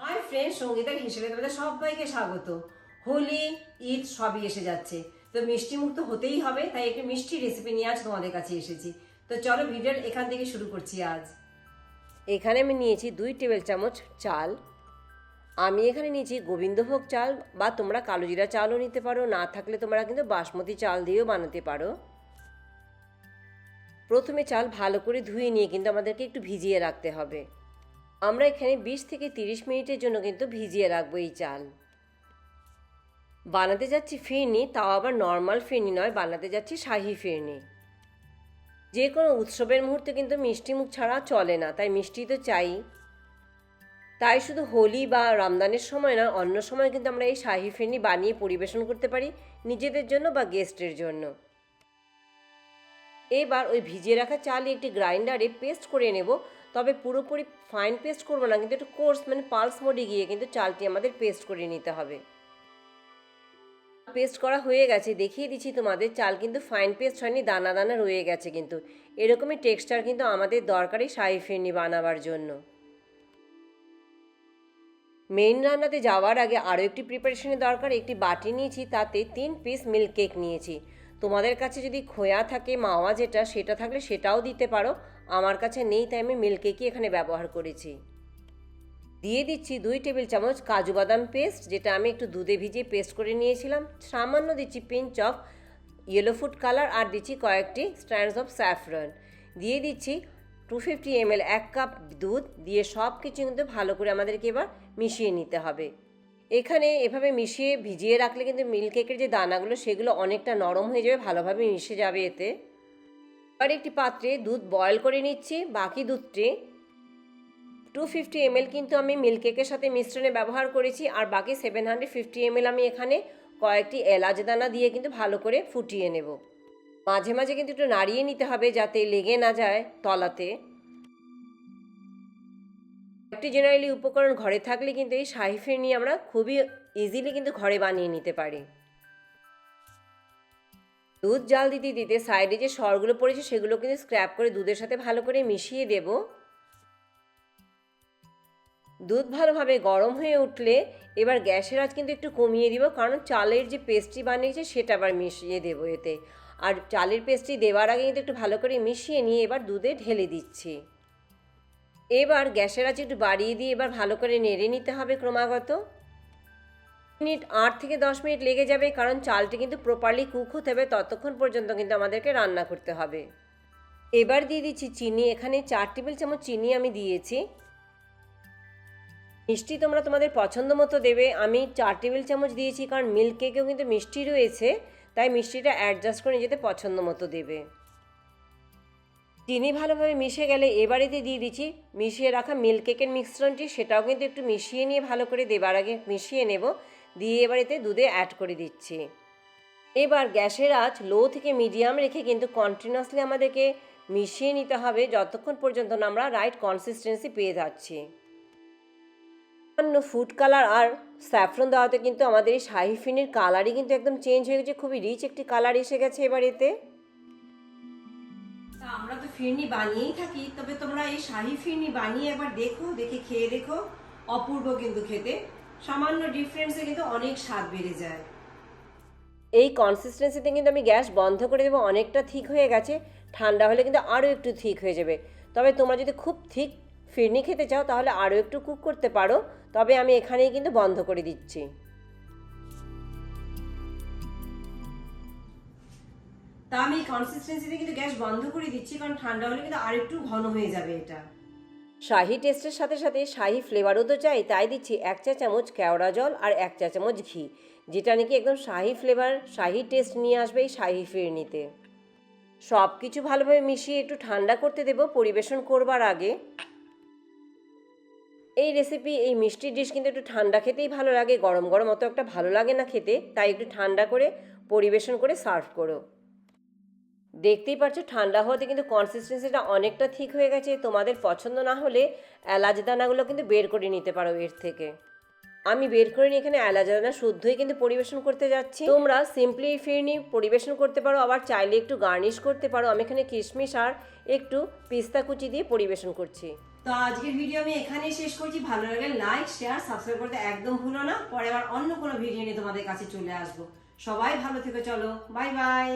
Hi friend সঙ্গীতার হিসেবে তোমাদের সবাইকে স্বাগত। হোলি, ঈদ সবই এসে যাচ্ছে। তো মিষ্টি মুখ তো হতেই হবে, তাই একটি মিষ্টি রেসিপি নিয়ে আজ তোমাদের কাছে এসেছি। তো চলো ভিডিওর এখান থেকে শুরু করছি আজ। এখানে আমি নিয়েছি দুই টেবিল চামচ চাল। আমি এখানে নিয়েছি গোবিন্দভোগ চাল বা তোমরা কালোজিরা চালও নিতে পারো, না থাকলে তোমরা কিন্তু বাসমতি চাল দিয়েও বানাতে পারো। প্রথমে চাল ভালো করে ধুয়ে নিয়ে কিন্তু আমাদেরকে একটু ভিজিয়ে রাখতে হবে। আমরা এখানে বিশ থেকে তিরিশ মিনিটের জন্য কিন্তু ভিজিয়ে রাখব এই চাল। বানাতে যাচ্ছি ফিরনি, তাও আবার নর্মাল ফিরনি নয়, বানাতে যাচ্ছি শাহি ফিরনি। যে কোনো উৎসবের মুহূর্তে কিন্তু মিষ্টি মুখ ছাড়া চলে না, তাই মিষ্টি তো চাই। তাই শুধু হোলি বা রমজানের সময় না, অন্য সময় কিন্তু আমরা এই শাহি ফিরনি বানিয়ে পরিবেশন করতে পারি নিজেদের জন্য বা গেস্টের জন্য। এবার ওই ভিজিয়ে রাখা চালই একটি গ্রাইন্ডারে পেস্ট করে নেব। তবে পুরোপুরি ফাইন পেস্ট করব না, কিন্তু একটু কোর্স মানে পালস মোডে গিয়ে কিন্তু চালটি আমাদের পেস্ট করে নিতে হবে। পেস্ট করা হয়ে গেছে, দেখিয়ে দিচ্ছি তোমাদের, চাল কিন্তু ফাইন পেস্ট হয়নি, দানা দানা রয়ে গেছে কিন্তু। এরকমই টেক্সচার কিন্তু আমাদের দরকারি শাহি ফিরনি বানাবার জন্য। মেইন রান্নাতে যাওয়ার আগে আরও একটি প্রিপারেশনের দরকার, একটি বাটি নিয়েছি, তাতে তিন পিস মিল্ক কেক নিয়েছি। তোমাদের কাছে যদি খোয়া থাকে, মাওয়া যেটা, সেটা থাকলে সেটাও দিতে পারো। আমার কাছে নেই, তাই আমি মিল্ক কেকই এখানে ব্যবহার করেছি? দিয়ে দিচ্ছি দুই টেবিল চামচ কাজু বাদাম পেস্ট যেটা আমি একটু দুধে ভিজিয়ে পেস্ট করে নিয়েছিলাম। সামান্য দিচ্ছি pinch of yellow food colour আর দিচ্ছি কয়েকটি স্ট্যান্ডস অফ স্যাফরন দিয়ে দিচ্ছি টু ফিফটি এমএল এক কাপ দুধ, দিয়ে সব কিছু কিন্তু ভালো করে আমাদেরকে এবার মিশিয়ে নিতে হবে। এখানে এভাবে মিশিয়ে ভিজিয়ে রাখলে কিন্তু মিল্ক কেকের যে দানাগুলো, সেগুলো অনেকটা নরম হয়ে যাবে, ভালোভাবে মিশে যাবে এতে। এবার একটি পাত্রে দুধ বয়ল করে নিচ্ছি, বাকি দুধটি টু ফিফটি এমএল কিন্তু আমি মিল্ক কেকের সাথে মিশ্রণে ব্যবহার করেছি, আর বাকি সেভেন হান্ড্রেড ফিফটি এমএল আমি এখানে কয়েকটি এলাচ দানা দিয়ে কিন্তু ভালো করে ফুটিয়ে নেব। মাঝে মাঝে কিন্তু একটু নাড়িয়ে নিতে হবে যাতে লেগে না যায় তলাতে। একটি জেনারেলি উপকরণ ঘরে থাকলে কিন্তু এই শাহি ফিরনি আমরা খুবই ইজিলি কিন্তু ঘরে বানিয়ে নিতে পারি। দুধ জাল দিতে দিতে সাইডে যে সরগুলো পড়েছে সেগুলো কিন্তু স্ক্র্যাপ করে দুধের সাথে ভালো করে মিশিয়ে দেব। দুধ ভালোভাবে গরম হয়ে উঠলে এবার গ্যাসের আজ কিন্তু একটু কমিয়ে দিব, কারণ চালের যে পেস্ট্রি বানিয়েছে সেটা আবার মিশিয়ে দেবো এতে। আর চালের পেস্ট্রি দেওয়ার আগে কিন্তু একটু ভালো করে মিশিয়ে নিয়ে এবার দুধে ঢেলে দিচ্ছি। এবার গ্যাসের আঁচ একটু বাড়িয়ে দিয়ে এবার ভালো করে নেড়ে নিতে হবে ক্রমাগত। মিনিট আট থেকে দশ মিনিট লেগে যাবে, কারণ চালটি কিন্তু প্রপারলি কুক হতে হবে, ততক্ষণ পর্যন্ত কিন্তু আমাদেরকে রান্না করতে হবে। এবার দিয়ে দিচ্ছি চিনি, এখানে চার টেবিল চামচ চিনি আমি দিয়েছি। মিষ্টি তোমরা তোমাদের পছন্দ মতো দেবে, আমি চার টেবিল চামচ দিয়েছি, কারণ মিল্ক কেকেও কিন্তু মিষ্টি রয়েছে, তাই মিষ্টিটা অ্যাডজাস্ট করে নিজেদের পছন্দ মতো দেবে। চিনি ভালোভাবে মিশে গেলে এবারেতে দিয়ে দিচ্ছি। মিশিয়ে রাখা মিল্ক কেকের মিশ্রণটি, সেটাও কিন্তু একটু মিশিয়ে নিয়ে ভালো করে দেবার আগে মিশিয়ে নেব। দিয়ে এবারেতে দুধে অ্যাড করে দিচ্ছি। এবার গ্যাসের আঁচ লো থেকে মিডিয়াম রেখে কিন্তু কন্টিনিউয়াসলি আমাদেরকে মিশিয়ে নিতে হবে যতক্ষণ পর্যন্ত না আমরা রাইট কনসিস্টেন্সি পেয়ে যাচ্ছি। অন্য ফুড কালার আর স্যাফরন দেওয়াতে কিন্তু আমাদের এই শাহিফিনের কালারই কিন্তু একদম চেঞ্জ হয়ে গেছে। খুবই রিচ একটি কালার এসে গেছে এবার এতে ফিরনি বানিয়েই থাকি, তবে তোমরা এই শাহি ফিরনি বানিয়ে একবার দেখো, দেখে খেয়ে দেখো। অপূর্ব কিন্তু খেতে। সামান্য ডিফারেন্সে কিন্তু অনেক স্বাদ বেড়ে যায়। এই কনসিস্টেন্সিতে কিন্তু আমি গ্যাস বন্ধ করে দেবো, অনেকটা ঠিক হয়ে গেছে। ঠান্ডা হলে কিন্তু আরও একটু ঠিক হয়ে যাবে। তবে তোমরা যদি খুব ঠিক ফিরনি খেতে চাও, তাহলে আরও একটু কুক করতে পারো। তবে আমি এখানেই কিন্তু বন্ধ করে দিচ্ছি। তা আমি কনসিস্টেন্সিতে কিন্তু গ্যাস বন্ধ করে দিচ্ছি, কারণ ঠান্ডা হলে কিন্তু আরেকটু ঘন হয়ে যাবে এটা। শাহি টেস্টের সাথে সাথে শাহি ফ্লেভারও তো চাই, তাই দিচ্ছি এক চা চামচ কেওড়া জল আর এক চা চামচ ঘি, যেটা নাকি একদম শাহি ফ্লেভার শাহি টেস্ট নিয়ে আসবে এই শাহি ফিরনিতে। সব কিছু ভালোভাবে মিশিয়ে একটু ঠান্ডা করতে দেব, পরিবেশন করবার আগে। এই রেসিপি এই মিষ্টি ডিশ কিন্তু একটু ঠান্ডা খেতেই ভালো লাগে, গরম গরম অত একটা ভালো লাগে না খেতে, তাই একটু ঠান্ডা করে পরিবেশন করে সার্ভ করো। দেখতেই পারছ, ঠান্ডা হওয়াতে কিন্তু কনসিস্টেন্সিটা অনেকটা ঠিক হয়ে গেছে। তোমাদের পছন্দ না হলে এলাচ দানাগুলো কিন্তু বের করে নিতে পারো এর থেকে। আমি বের করে নিয়ে এখানে এলাচ দানা শুদ্ধই কিন্তু পরিবেশন করতে যাচ্ছি। তোমরা সিম্পলি ফিরনি পরিবেশন করতে পারো, আবার চাইলে একটু গার্নিশ করতে পারো। আমি এখানে কিশমিশ আর একটু পিস্তা কুচি দিয়ে পরিবেশন করছি। তো আজকের ভিডিও আমি এখানেই শেষ করছি। ভালো লাগলে লাইক শেয়ার সাবস্ক্রাইব করতে একদম ভুলো না। পরে আবার অন্য কোনো ভিডিও নিয়ে তোমাদের কাছে চলে আসব। সবাই ভালো থেকো, চলো। Bye bye